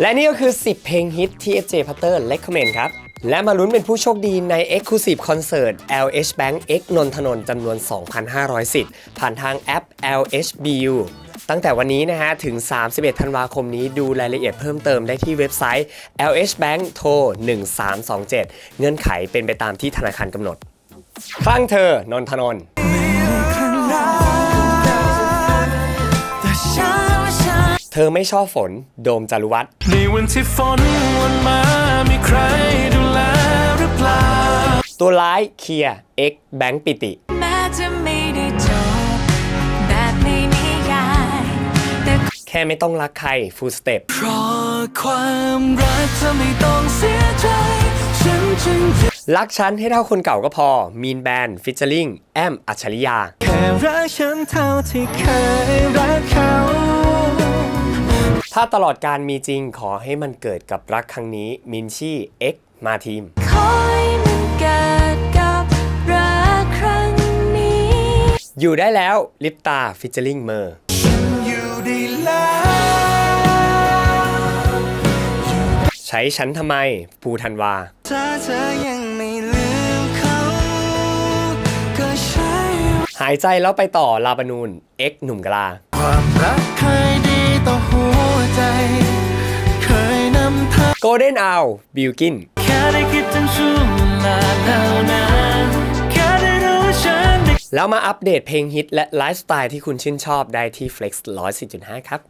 และนี่ก็คือ 10 เพลงฮิตที่ FJ Potter Recommend ครับ และมาลุ้นเป็นผู้โชคดีใน Exclusive Concert LH Bank X นนทนนจำนวน 2,500 สิทธิ์ ผ่านทางแอป LHBU ตั้งแต่วันนี้นะฮะ ถึง 31 ธันวาคมนี้ดูรายละเอียดเพิ่มเติมได้ที่เว็บไซต์ LH Bank โทร 1327 เงื่อนไขเป็นไปตามที่ธนาคารกำหนด คลั่งเธอนนทนน ธอไม่ชอบฝน โดมจารุวัฒน์ในวันที่ฝนวันมา มีใครดูแลหรือเปล่า ตัวร้ายเคลียร์ X แบงค์ปิติแม้จะไม่ได้จบแบบในนิยายแต่แค่ไม่ต้องรักใคร Full Step เพราะความรักเธอไม่ต้องเสียใจ ฉันจึงรักฉันให้เท่าคนเก่าก็พอ มีนแบนฟิชเชอร์ลิงแอมอัจฉริยา แค่รักฉันเท่าที่เคยรักเขา ถ้าตลอดการมีจริงขอให้มันเกิดกับรักครั้งนี้มินชี่ X มาทีมคอยมันเกิดกับรักครั้งนี้ อยู่ได้แล้วลิปตาฟิชเชอร์ลิงเมอร์อยู่ได้แล้วใช้ฉันทำไมภูทันวา ถ้าเธอยังไม่ลืมเขาก็ใช่หายใจแล้วไปต่อลาบานูน X หนุ่มกะลา ความรักเคยดีต่อหัว ใจ เคยนำทางโกลเด้นอ w บิลกิน แค่ได้คิดถึงช่วงเวลาเหล่านั้นแค่ได้รู้ว่าฉันได้ แล้วมาอัปเดตเพลงฮิตและไลฟ์สไตล์ที่คุณชื่นชอบได้ที่ Flex 110.5ครับ